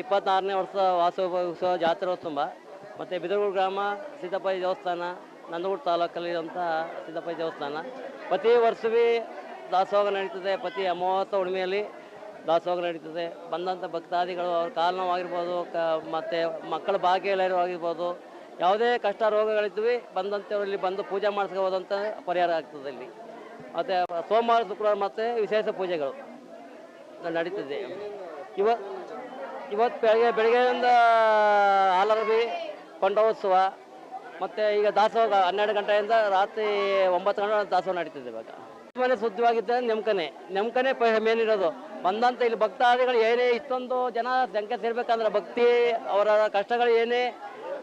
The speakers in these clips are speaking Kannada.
ಇಪ್ಪತ್ತಾರನೇ ವರ್ಷ ವಾಸೋತ್ಸವ ಜಾತ್ರೋತ್ಸವ. ಮತ್ತು ಬಿದರಗೂರು ಗ್ರಾಮ ಸಿದ್ದಪ್ಪಾಯಿ ದೇವಸ್ಥಾನ, ನಂದಗೂಡು ತಾಲೂಕಲ್ಲಿರುವಂಥ ಸಿದ್ದಪ್ಪಾಯಿ ದೇವಸ್ಥಾನ. ಪ್ರತಿ ವರ್ಷವೇ ದಾಸೋಹ ನಡೀತದೆ, ಪ್ರತಿ ಅಮಾವಾಸ ಹುಣ್ಣಿಮೆಯಲ್ಲಿ ದಾಸೋಹ ನಡೀತದೆ. ಬಂದಂಥ ಭಕ್ತಾದಿಗಳು, ಅವ್ರ ಕಾಲು ನೋವಾಗಿರ್ಬೋದು ಕ, ಮತ್ತು ಮಕ್ಕಳ ಭಾಗ್ಯ ಆಗಿರ್ಬೋದು ಯಾವುದೇ ಕಷ್ಟ ರೋಗಗಳಿದ್ವಿ ಬಂದಂಥವ್ರು ಇಲ್ಲಿ ಬಂದು ಪೂಜೆ ಮಾಡಿಸ್ಕೋಬೋದಂತ ಪರಿಹಾರ ಆಗ್ತದೆ ಇಲ್ಲಿ. ಮತ್ತು ಸೋಮವಾರ, ಶುಕ್ರವಾರ ಮತ್ತು ವಿಶೇಷ ಪೂಜೆಗಳು ನಡೀತದೆ. ಇವ ಇವತ್ತು ಬೆಳಗ್ಗೆ ಬೆಳಗ್ಗೆಯಿಂದ ಹಾಲರಬಿ ಕೊಂಡೋತ್ಸವ ಮತ್ತು ಈಗ ದಾಸೋಹ ಹನ್ನೆರಡು ಗಂಟೆಯಿಂದ ರಾತ್ರಿ ಒಂಬತ್ತು ಗಂಟೆ ದಾಸೋಹ ನಡೀತಿದೆ ಇವಾಗ. ಮನೆ ಶುದ್ಧವಾಗಿದ್ದ ನೆಮ್ಕನೆ. ನೆಮ್ಕನೆ ಮೇನ್ ಇರೋದು. ಬಂದಂತ ಇಲ್ಲಿ ಭಕ್ತಾದಿಗಳು ಏನೇ ಇಷ್ಟೊಂದು ಜನ ಸಂಖ್ಯೆ ಸೇರ್ಬೇಕಂದ್ರೆ ಭಕ್ತಿ, ಅವರ ಕಷ್ಟಗಳು ಏನೇ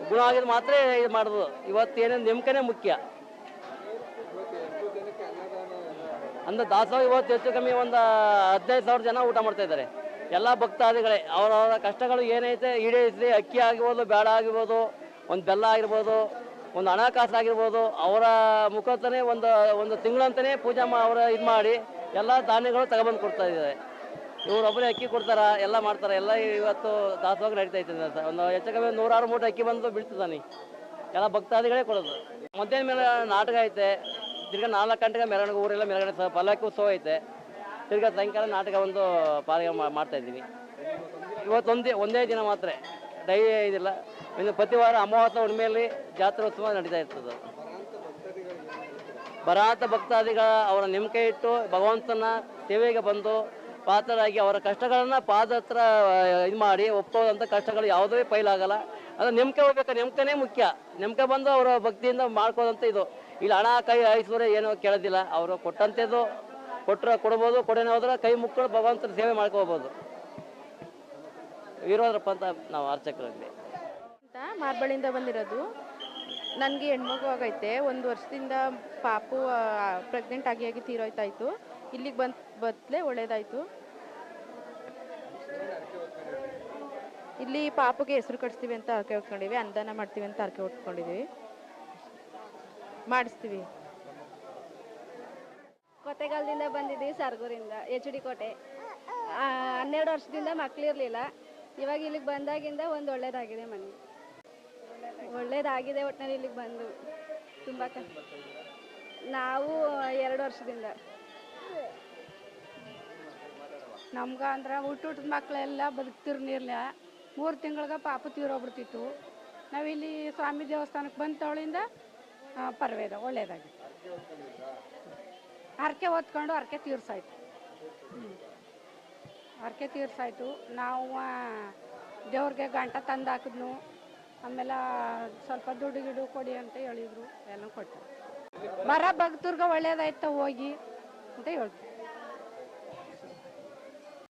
ಗುಣ ಆಗಿದ್ರೆ ಮಾತ್ರ ಇದು ಮಾಡೋದು. ಇವತ್ತು ಏನೇ ನೆಮ್ಕನೆ ಮುಖ್ಯ. ಅಂದ್ರೆ ದಾಸೋಹ ಇವತ್ತು ಹೆಚ್ಚು ಕಮ್ಮಿ ಒಂದು ಹದಿನೈದು ಸಾವಿರ ಜನ ಊಟ ಮಾಡ್ತಾ ಇದ್ದಾರೆ. ಎಲ್ಲ ಭಕ್ತಾದಿಗಳೇ, ಅವರವರ ಕಷ್ಟಗಳು ಏನೈತೆ ಈಡೇರಿಸಿ ಅಕ್ಕಿ ಆಗಿರ್ಬೋದು ಬೇಡ ಆಗಿರ್ಬೋದು, ಒಂದು ಬೆಲ್ಲ ಆಗಿರ್ಬೋದು, ಒಂದು ಹಣಕಾಸು ಆಗಿರ್ಬೋದು, ಅವರ ಮುಖಾಂತರೇ ಒಂದು ಒಂದು ತಿಂಗಳಂತಲೇ ಪೂಜೆ ಮಾ, ಅವರ ಇದು ಮಾಡಿ ಎಲ್ಲ ಧಾನ್ಯಗಳು ತಗೊಬಂದು ಕೊಡ್ತಾ ಇದ್ದಾರೆ. ಇವರೊಬ್ಬರೇ ಅಕ್ಕಿ ಕೊಡ್ತಾರ, ಎಲ್ಲ ಮಾಡ್ತಾರೆ, ಎಲ್ಲ ಇವತ್ತು ದಾಸವಾಗಿ ನಡೀತಾ ಐತೆ ಅಂತ. ಒಂದು ಹೆಚ್ಚು ಕಮ್ಮಿ ನೂರಾರು ಮೂಟೆ ಅಕ್ಕಿ ಬಂದು ಬೀಳ್ತದಾನೆ ಎಲ್ಲ ಭಕ್ತಾದಿಗಳೇ ಕೊಡೋದು. ಮಧ್ಯಾಹ್ನ ಮೇಲೆ ನಾಟಕ ಐತೆ, ತಿರ್ಗಿ ನಾಲ್ಕು ಗಂಟೆಗೆ ಮೆರವಣಿಗೆ, ಊರೆಲ್ಲ ಮೆರವಣಿಗೆ ಸರ್ ಪಲ್ಲಕ್ಕಿ ಉತ್ಸವ ಐತೆ. ತಿರ್ಗಾ ಸಾಯಂಕಾಲ ನಾಟಕ ಒಂದು ಪಾಲಿಗೆ ಮಾಡ್ತಾ ಇದ್ದೀನಿ ಇವತ್ತು ಒಂದೇ ಒಂದೇ ದಿನ ಮಾತ್ರ. ಡೈ ಇದಿಲ್ಲ. ಇನ್ನು ಪ್ರತಿ ವಾರ ಅಮಾವಾಸ್ಯ ಹುಣ್ಣಿಮೆಯಲ್ಲಿ ಜಾತ್ರೋತ್ಸವ ನಡೀತಾ ಇರ್ತದೆ. ಬರಾತ ಭಕ್ತಾದಿಗಳ ಅವರ ನಂಬಿಕೆ ಇಟ್ಟು ಭಗವಂತನ ಸೇವೆಗೆ ಬಂದು ಪಾತ್ರರಾಗಿ ಅವರ ಕಷ್ಟಗಳನ್ನು ಪಾದ ಹತ್ರ ಇದು ಮಾಡಿ ಒಪ್ಪೋದಂಥ ಕಷ್ಟಗಳು ಯಾವುದೇ ಪೈಲಾಗಲ್ಲ. ಅದು ನೆಮ್ಕೆ ಹೋಗ್ಬೇಕು. ನೆಮ್ಕನೇ ಮುಖ್ಯ. ನೆಮ್ಕೆ ಬಂದು ಅವರ ಭಕ್ತಿಯಿಂದ ಮಾಡ್ಕೋದಂತ ಇದು. ಇಲ್ಲಿ ಹಣ ಕೈ ಐಶ್ವರ್ಯ ಏನೋ ಕೇಳೋದಿಲ್ಲ. ಅವರು ಕೊಟ್ಟಂಥದ್ದು ಕೊಟ್ಟರೆ ಕೊಡ್ಬೋದು, ಕೊಡೇನೆ ಹೋದ್ರೆ ಕೈ ಮುಕ್ಕಳು ಭಗವಂತನ ಸೇವೆ ಮಾಡ್ಕೋಬೋದು ವೀರೋದ್ರಪ್ಪ ಅಂತ ನಾವು ಅರ್ಚಕರಲ್ಲಿ ಅಂತ ಮಾರ್ಬಳಿಂದ ಬಂದಿರೋದು. ನನಗೆ ಹೆಣ್ಮಗು ಆಗೈತೆ, ಒಂದು ವರ್ಷದಿಂದ ಪಾಪು ಪ್ರೆಗ್ನೆಂಟ್ ಆಗಿ ಆಗಿ ತೀರೋಯ್ತಾಯಿತು. ಇಲ್ಲಿಗೆ ಬಂದು ಬತ್ತಲೆ ಒಳ್ಳೇದಾಯಿತು. ಇಲ್ಲಿ ಪಾಪಗೆ ಹೆಸರು ಕಟ್ಸ್ತೀವಿ ಅಂತ ಅರ್ಕೆ ಹೊತ್ಕೊಂಡಿವಿ, ಅನುದಾನ ಮಾಡ್ತೀವಿ ಅಂತ ಅರ್ಕೆ ಹೊತ್ಕೊಂಡಿದ್ದೀವಿ ಮಾಡಿಸ್ತೀವಿ. ಕೊತೆಗಾಲದಿಂದ ಬಂದಿದ್ದೀವಿ ಸರ್ಗೂರಿಂದ, ಎಚ್ ಡಿ ಕೋಟೆ. ಹನ್ನೆರಡು ವರ್ಷದಿಂದ ಮಕ್ಳಿರ್ಲಿಲ್ಲ ಇವಾಗ ಇಲ್ಲಿಗೆ ಬಂದಾಗಿಂದ ಒಂದು ಒಳ್ಳೇದಾಗಿದೆ ಮನೆ. ಒಳ್ಳೇದಾಗಿದೆ ಒಟ್ಟಿನಲ್ಲಿ ಇಲ್ಲಿಗೆ ಬಂದು. ತುಂಬ ಕ, ನಾವು ಎರಡು ವರ್ಷದಿಂದ. ನಮ್ಗೆ ಅಂದ್ರೆ ಹುಟ್ಟುಟ್ಟದ ಮಕ್ಕಳೆಲ್ಲ ಬದುಕ್ತಿರ್ನಿರ್ಲಿಲ್ಲ ಮೂರು ತಿಂಗಳಿಗೆ ಪಾಪ ತೀರೋಗ್ಬಿಡ್ತಿತ್ತು. ನಾವಿಲ್ಲಿ ಸ್ವಾಮಿ ದೇವಸ್ಥಾನಕ್ಕೆ ಬಂದ ತವಳಿಂದ ಪರ್ವೇದ ಒಳ್ಳೇದಾಗಿ ಹರಕೆ ಹೊತ್ಕೊಂಡು ಹರಕೆ ತೀರ್ಸಾಯ್ತು. ಹರಕೆ ತೀರ್ಸಾಯ್ತು. ನಾವು ದೇವ್ರಿಗೆ ಗಂಟ ತಂದು ಹಾಕಿದ್ನು. ಆಮೇಲೆ ಸ್ವಲ್ಪ ದುಡ್ಡು ಗಿಡು ಕೊಡಿ ಅಂತ ಹೇಳಿದ್ರು. ಎಲ್ಲ ಕೊಟ್ಟರು. ಬರ ಭಕ್ತರ್ಗೆ ಒಳ್ಳೇದಾಯ್ತು ಹೋಗಿ ಅಂತ ಹೇಳ್ತೀವಿ.